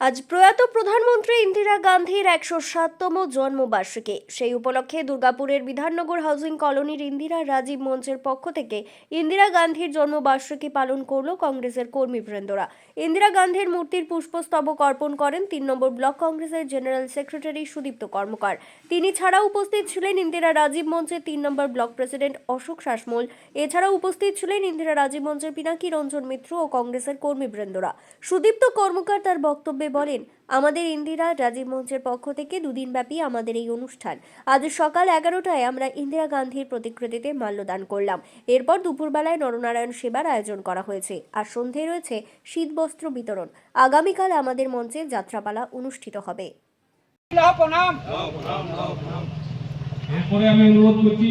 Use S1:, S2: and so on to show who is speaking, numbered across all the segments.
S1: আজ প্রয়াত প্রধানমন্ত্রী ইন্দিরা গান্ধীর একশো সাততম জন্মবার্ষিকী। সেই উপলক্ষে দুর্গাপুরের বিধাননগর হাউজিং কলোনির ইন্দিরা রাজীব মঞ্চের পক্ষ থেকে ইন্দিরা গান্ধীর জন্মবার্ষিকী পালন করল কংগ্রেসের কর্মীবৃন্দরা ইন্দিরা গান্ধীর মূর্তির পুষ্পস্তবক অর্পণ করেন তিন নম্বর ব্লক কংগ্রেসের জেনারেল সেক্রেটারি সুদীপ্ত কর্মকার। তিনি ছাড়া উপস্থিত ছিলেন ইন্দিরা রাজীব মঞ্চের তিন number block president Ashok Sasmal. এছাড়া উপস্থিত ছিলেন ইন্দিরা রাজীব মঞ্চের পিনাকি রঞ্জন মিত্র ও কংগ্রেসের কর্মীবৃন্দরা সুদীপ্ত কর্মকার তার বক্তব্যে বলেন আমাদের ইন্দিরা রাজীব মঞ্চের পক্ষ থেকে দুদিন ব্যাপী আমাদের এই অনুষ্ঠান। আজ সকাল এগারোটায় আমরা ইন্দিরা গান্ধীর প্রতিকৃতিতে মাল্যদান করলাম। এরপর দুপুরবেলায় নরনারায়ণ সেবার আয়োজন করা হয়েছে। আর সন্ধ্যে রয়েছে শীতবস্ত্র বিতরণ। আগামীকাল আমাদের মঞ্চে যাত্রাপালা অনুষ্ঠিত হবে।
S2: এরপরে আমি অনুরোধ করছি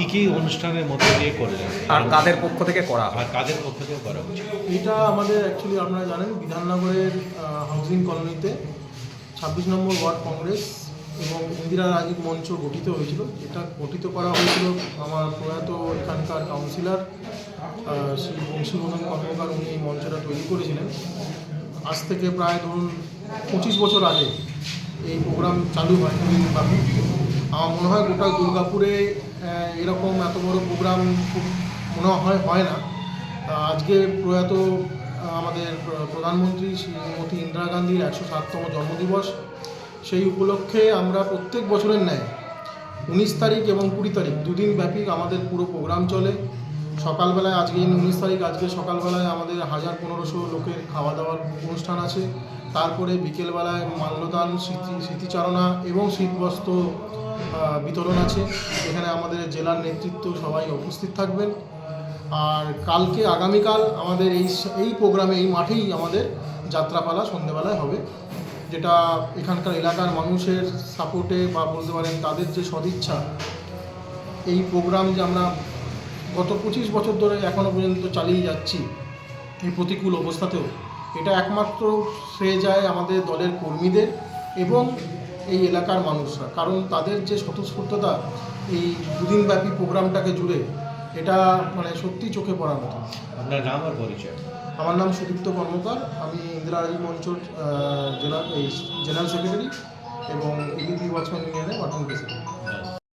S3: কি কি অনুষ্ঠানের মধ্যে দিয়ে করলেন
S4: আর কাদের পক্ষ থেকে করা হয়?
S3: আর কাদের পক্ষ থেকে করা উচিত
S5: এটা আমাদের অ্যাকচুয়ালি আপনারা জানেন বিধাননগরের হাউজিং কলোনিতে ছাব্বিশ নম্বর ওয়ার্ড কংগ্রেস এবং ইন্দিরা রাজীব মঞ্চ গঠিত হয়েছিল। এটা গঠিত করা হয়েছিল আমার প্রয়াত এখানকার কাউন্সিলর শ্রী বংশীবদন কর্মকার উনি এই মঞ্চটা তৈরি করেছিলেন। আজ থেকে প্রায় ধরুন পঁচিশ বছর আগে এই প্রোগ্রাম চালু হয়। দুদিনব্যাপী আমার মনে হয় গোটা দুর্গাপুরে এরকম এত বড় প্রোগ্রাম খুব মনে হয় হয় না। আজকে প্রয়াত আমাদের প্রধানমন্ত্রী শ্রীমতী ইন্দিরা গান্ধীর একশো সাততম জন্মদিবস। সেই উপলক্ষে আমরা প্রত্যেক বছরের ন্যায় উনিশ তারিখ এবং কুড়ি তারিখ দুদিন ব্যাপী আমাদের পুরো প্রোগ্রাম চলে। সকালবেলায় আজকে উনিশ তারিখ, আজকে সকালবেলায় আমাদের হাজার পনেরোশো লোকের খাওয়া দাওয়ার অনুষ্ঠান আছে। তারপরে বিকেলবেলায় মাল্যদান, স্মৃতি, স্মৃতিচারণা এবং শীতবস্ত্র বিতরণ আছে। এখানে আমাদের জেলার নেতৃত্ব সবাই উপস্থিত থাকবেন। আর কালকে, আগামীকাল আমাদের এই এই প্রোগ্রামে, এই মাঠেই আমাদের যাত্রাপালা সন্ধেবেলায় হবে। যেটা এখানকার এলাকার মানুষের সাপোর্টে বা বলতে পারেন তাদের যে সদিচ্ছা, এই প্রোগ্রাম যে আমরা গত পঁচিশ বছর ধরে এখনও পর্যন্ত চালিয়ে যাচ্ছি এই প্রতিকূল অবস্থাতেও। এটা একমাত্র শ্রেয় যায় আমাদের দলের কর্মীদের এবং এই এলাকার মানুষরা। কারণ তাদের যে স্বতঃস্ফূর্ততা এই দুদিনব্যাপী প্রোগ্রামটাকে জুড়ে এটা মানে সত্যি চোখে পড়ার মতো।
S3: আপনার নাম আর পরিচয়?
S5: আমার নাম সুদীপ্ত কর্মকার। আমি ইন্দিরা রাজীব মঞ্চর আহ, জেলা এই জেনারেল সেক্রেটারি এবং ইবিপি ওয়াচম্যান ইউনিয়নের বর্তমান প্রেসিডেন্ট।